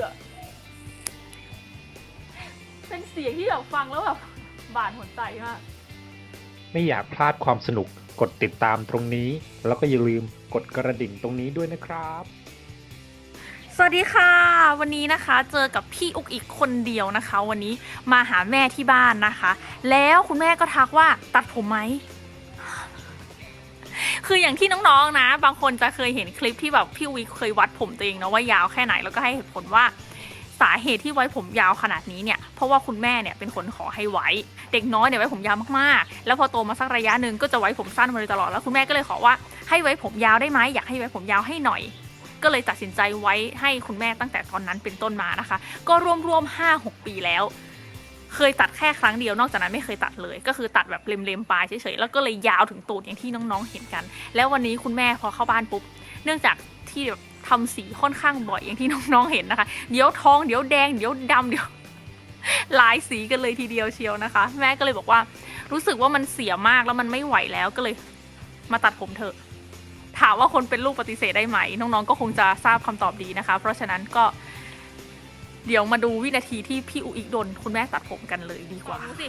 อเป็นเสียงที่แบบฟังแล้วแบบบาดหัวใจมาก ไม่อยากพลาดความสนุกกดติดตามตรงนี้ แล้วก็อย่าลืมกดกระดิ่งตรงนี้ด้วยนะครับ สวัสดีค่ะ วันนี้นะคะเจอกับพี่อุกอีกคนเดียวนะคะ วันนี้มาหาแม่ที่บ้านนะคะ แล้วคุณแม่ก็ทักว่าตัดผมไหม คืออย่างที่น้องๆนะ บางคนจะเคยเห็นคลิปที่แบบพี่วิเคยวัดผมตัวเองนะว่ายาวแค่ไหนแล้วก็ให้เหตุผลว่าสาเหตุที่ไว้ผมยาวขนาดนี้เนี่ยเพราะว่าคุณแม่เนี่ยเป็นคนขอให้ไว้ เด็กน้อยเนี่ยไว้ผมยาวมากๆ แล้วพอโตมาสักระยะหนึ่งก็จะไว้ผมสั้นมาโดยตลอดแล้วคุณแม่ก็เลยขอว่าให้ไว้ผมยาวได้ไหมอยากให้ไว้ผมยาวให้หน่อย ก็เลยตัดสินใจไว้ให้คุณแม่ตั้งแต่ตอนนั้นเป็นต้นมานะคะ ก็รวมรวมห้าหกปีแล้ว เคยตัดแค่ครั้งเดียวนอกจากนั้นไม่เคยตัดเลย ก็คือตัดแบบเล็มๆปลายเฉยๆแล้วก็เลยยาวถึงตูดอย่างที่น้องๆเห็นกัน แล้ววันนี้คุณแม่พอเข้าบ้านปุ๊บเนื่องจากที่แบบทำสีค่อนข้างบ่อยอย่างที่น้องๆเห็นนะคะ เดี๋ยวทองเดี๋ยวแดงเดี๋ยวดำเดี๋ยวหลายสีกันเลยทีเดียวเชียวนะคะ แม่ก็เลยบอกว่ารู้สึกว่ามันเสียมากแล้วมันไม่ไหวแล้วก็เลยมาตัดผมเถอะ ถามว่าคนเป็นลูกปฏิเสธได้ไหม น้องๆก็คงจะทราบคำตอบดีนะคะ เพราะฉะนั้นก็ เดี๋ยวมาดูวินาทีที่พี่อุอีกโดนคุณแม่ตัดผมกันเลยดีกว่า ดูสิ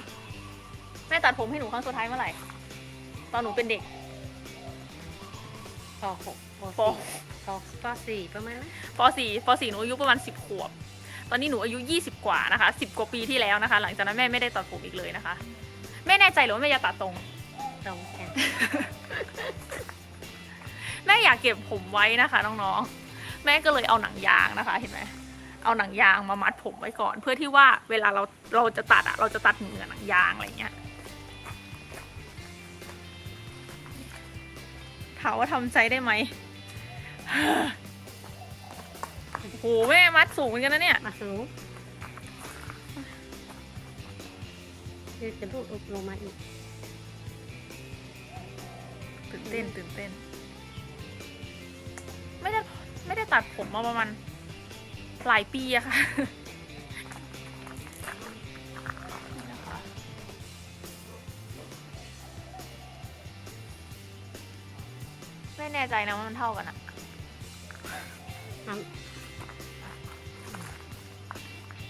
แม่ตัดผมให้หนูครั้งสุดท้ายเมื่อไหร่ ตอนหนูเป็นเด็กปหกปปสี่ปปสี่ประมาณนั้นป .4 ป .4 หนูอายุประมาณ10ขวบ ตอนนี้หนูอายุ20กว่านะคะ10กว่าปีที่แล้วนะคะ หลังจากนั้นแม่ไม่ได้ตัดผมอีกเลยนะคะ แม่แน่ใจหรือว่าแม่จะตัดตรง ตรงกันแม่อยากเก็บผมไว้นะคะน้องๆ แม่ก็เลยเอาหนังยางนะคะ เห็นไหม เอาหนังยางมามัดผมไว้ก่อน เพื่อที่ว่าเวลาเราเราจะตัดอะเราจะตัดเหนือหนังยางอะไรเงี้ยถามว่าทำใจได้ไหมโอ้โหแม่มัดสูงเหมือนกันนะเนี่ยมาสูงเดี๋ยวจะลูกลงมาอีกตื่นเต้นตื่นเต้น ไม่ได้ไม่ได้ตัดผมมาประมาณ หลายปีอะค่ะนี่นะคะไม่แน่ใจนะว่ามันเท่ากันอะท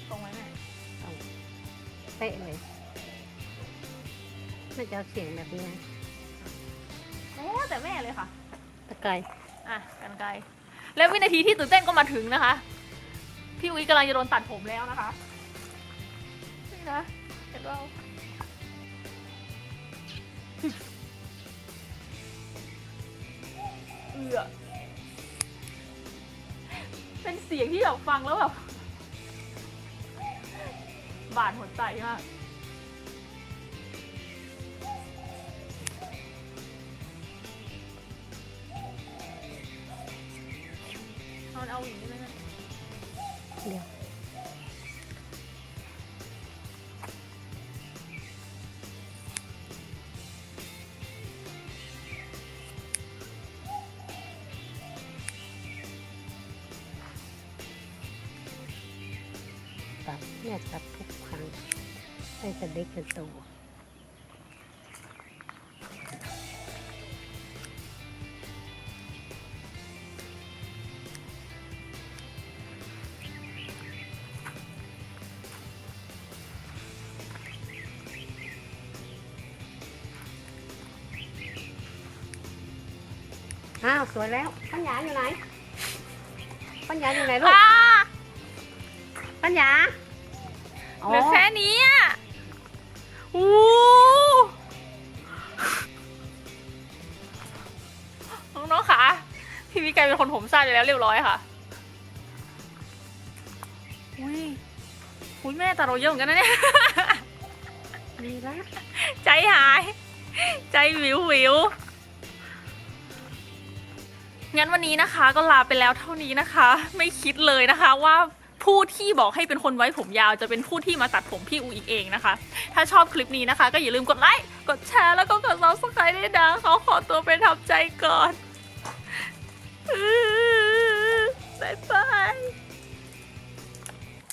ตรงไหมแม่ำตรงเป๊ะเลยน่าจะเอาเสียงแบบนี้นะโอ้แต่แม่เลยค่ะ ตะไคร้อะกันไกล แล้ววินาทีที่ตื่นเต้นก็มาถึงนะคะ พี่วิกำลังจะโดนตัดผมแล้วนะคะ นี่นะ เห็นเราเอือเป็นเสียงที่แบบฟังแล้วแบบบาดหัวใจมากเอาเอาอย่างนี้เลย เดียวตัดแม่ตัดทุกครั้งให้จะเด็กจะโต อ้าวสวยแล้วปัญญาอยู่ไหน ปัญญาอยู่ไหนลูกอ่าปัญญาเหลือแค่นี้อะอู้น้องๆค่ะ พี่วิกลายเป็นคนผมสั้นไปแล้วเรียบร้อยค่ะ อุ้ย อุ้ยแม่แต่เราเยอะเหมือนกันนะเนี่ยดีแล้ว ใจหาย ใจวิววิว งั้นวันนี้นะคะก็ลาไปแล้วเท่านี้นะคะ ไม่คิดเลยนะคะว่าผู้ที่บอกให้เป็นคนไว้ผมยาวจะเป็นผู้ที่มาตัดผมพี่อูอีกเองนะคะ ถ้าชอบคลิปนี้นะคะ ก็อย่าลืมกดไลค์กดแชร์แล้วก็กด subscribe ด้วยนะเขาขอตัวไปทำใจก่อน